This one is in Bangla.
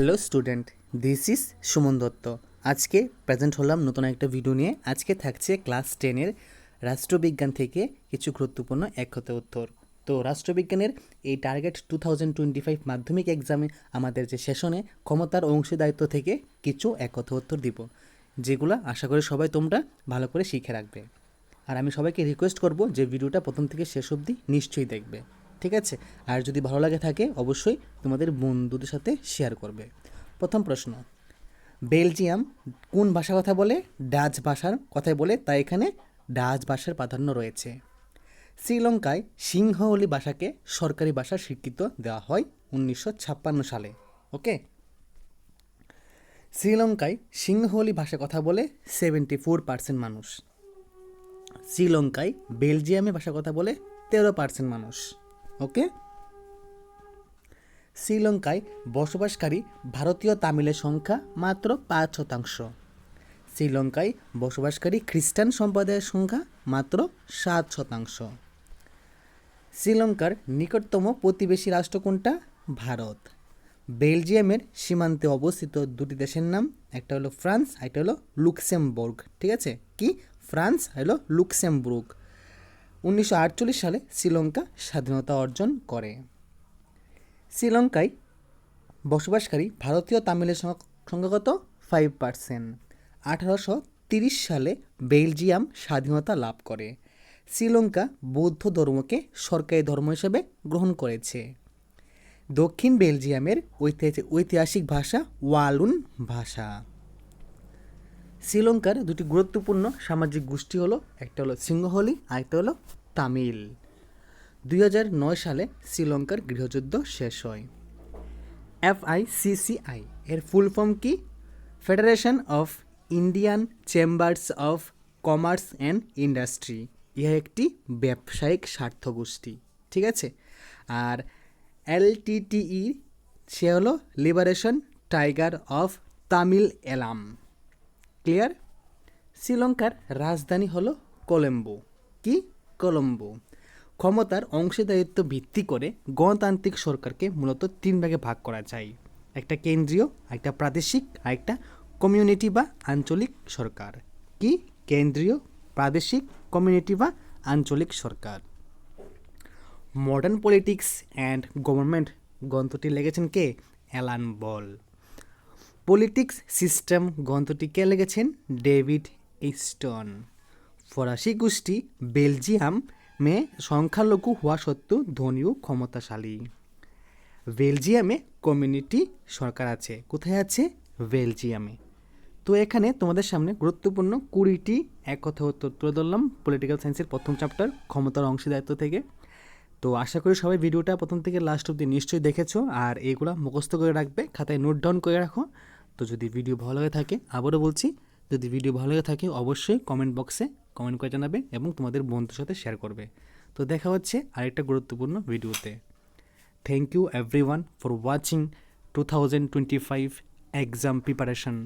Hello student, this is Suman Dutta. আজকে প্রেজেন্ট হলাম নতুন একটা ভিডিও নিয়ে। আজকে থাকছে ক্লাস টেনের রাষ্ট্রবিজ্ঞান থেকে কিছু গুরুত্বপূর্ণ এক হতে উত্তর। তো রাষ্ট্রবিজ্ঞানের এই target two thousand twenty five মাধ্যমিক এক্সামে আমাদের যে সেশনে ক্ষমতার অংশীদারিত্ব থেকে কিছু এক হতে উত্তর দিব, যেগুলো আশা করি সবাই তোমরা ভালো করে শিখে রাখবে। আর আমি সবাইকে রিকোয়েস্ট করব যে ভিডিওটা প্রথম থেকে শেষ অবধি নিশ্চয়ই দেখবে। ঠিক আছে? আর যদি ভালো লাগে থাকে, অবশ্যই তোমাদের বন্ধুদের সাথে শেয়ার করবে। প্রথম প্রশ্ন, বেলজিয়াম কোন ভাষা কথা বলে? ডাচ ভাষার কথাই বলে, তাই এখানে ডাচ ভাষার প্রাধান্য রয়েছে। শ্রীলঙ্কায় সিংহলি ভাষাকে সরকারি ভাষা স্বীকৃত দেওয়া হয় উনিশশো ছাপ্পান্ন সালে, ওকে? শ্রীলঙ্কায় সিংহলি ভাষা কথা বলে সেভেন্টি ফোর পার্সেন্ট মানুষ। শ্রীলঙ্কায় বেলজিয়ামে ভাষা কথা বলে তেরো পার্সেন্ট মানুষ। ওকে? শ্রীলঙ্কায় বসবাসকারী ভারতীয় তামিলের সংখ্যা মাত্র পাঁচ শতাংশ। শ্রীলঙ্কায় বসবাসকারী খ্রিস্টান সম্প্রদায়ের সংখ্যা মাত্র সাত শতাংশ। শ্রীলঙ্কার নিকটতম প্রতিবেশী রাষ্ট্র কোনটা? ভারত। বেলজিয়ামের সীমান্তে অবস্থিত দুটি দেশের নাম, একটা হলো ফ্রান্স একটা হলো লুক্সেমবুর্গ। ঠিক আছে? কি? ফ্রান্স হলো লুক্সেমবুর্গ। উনিশশো আটচল্লিশ সালে শ্রীলঙ্কা স্বাধীনতা অর্জন করে। শ্রীলঙ্কায় বসবাসকারী ভারতীয় তামিলের সংখ্যা সংখ্যা ফাইভ পার্সেন্ট আঠারোশো তিরিশ সালে বেলজিয়াম স্বাধীনতা লাভ করে। শ্রীলঙ্কা বৌদ্ধ ধর্মকে সরকারি ধর্ম হিসেবে গ্রহণ করেছে। দক্ষিণ বেলজিয়ামের ঐতিহাসিক ভাষা ওয়ালুন ভাষা। শ্রীলঙ্কার দুটি গুরুত্বপূর্ণ সামাজিক গোষ্ঠী হলো, একটা হলো সিংহলি আর একটা হলো তামিল। দুই সালে শ্রীলঙ্কার গৃহযুদ্ধ শেষ হয়। এফআইসিসিআই এর ফুল ফর্ম কি? Federation of Indian chambers of commerce and industry. ইহা একটি ব্যবসায়িক স্বার্থ গোষ্ঠী, ঠিক আছে? আর এলটিটিই সে হলো লিবারেশন টাইগার অফ তামিল এলাম। ক্লিয়ার শ্রীলঙ্কার রাজধানী হলো কলম্বো। কি? কলম্বো। ক্ষমতার অংশীদারিত্ব ভিত্তি করে গণতান্ত্রিক সরকারকে মূলত তিন ভাগে ভাগ করা যায়। একটা কেন্দ্রীয় একটা প্রাদেশিক আর একটা কমিউনিটি বা আঞ্চলিক সরকার। কি? কেন্দ্রীয়, প্রাদেশিক কমিউনিটি বা আঞ্চলিক সরকার। মডার্ন পলিটিক্স অ্যান্ড গভর্নমেন্ট গ্রন্থটি লিখেছেন কে? Alan Ball. পলিটিক্স সিস্টেম গ্রন্থটি কে লিখেছেন? David Easton. ফরাসি গোষ্ঠী বেলজিয়াম মে সংখ্যালঘু হওয়া সত্ত্বেও ধনী ও ক্ষমতাশালী। বেলজিয়ামে কমিউনিটি সরকার আছে। কোথায় আছে? বেলজিয়ামে। তো এখানে তোমাদের সামনে গুরুত্বপূর্ণ কুড়িটি এক কথা উত্তর তুলে ধরলাম। পলিটিক্যাল সায়েন্সের প্রথম চ্যাপ্টার ক্ষমতার অংশীদারিত্ব থেকে। তো আশা করি সবাই ভিডিওটা প্রথম থেকে লাস্ট অব্দি নিশ্চয়ই দেখেছ। আর এইগুলো মুখস্থ করে রাখবে, খাতায় নোট ডাউন করে রাখো। তো যদি ভিডিও ভালো লাগে থাকে, আবারও বলছি, যদি ভিডিও ভালো লাগে থাকে, অবশ্যই কমেন্ট বক্সে কমেন্ট করে জানাবে এবং তোমাদের বন্ধুর সাথে শেয়ার করবে। তো দেখা হচ্ছে আরেকটা গুরুত্বপূর্ণ ভিডিওতে thank you everyone for watching two thousand twenty five exam preparation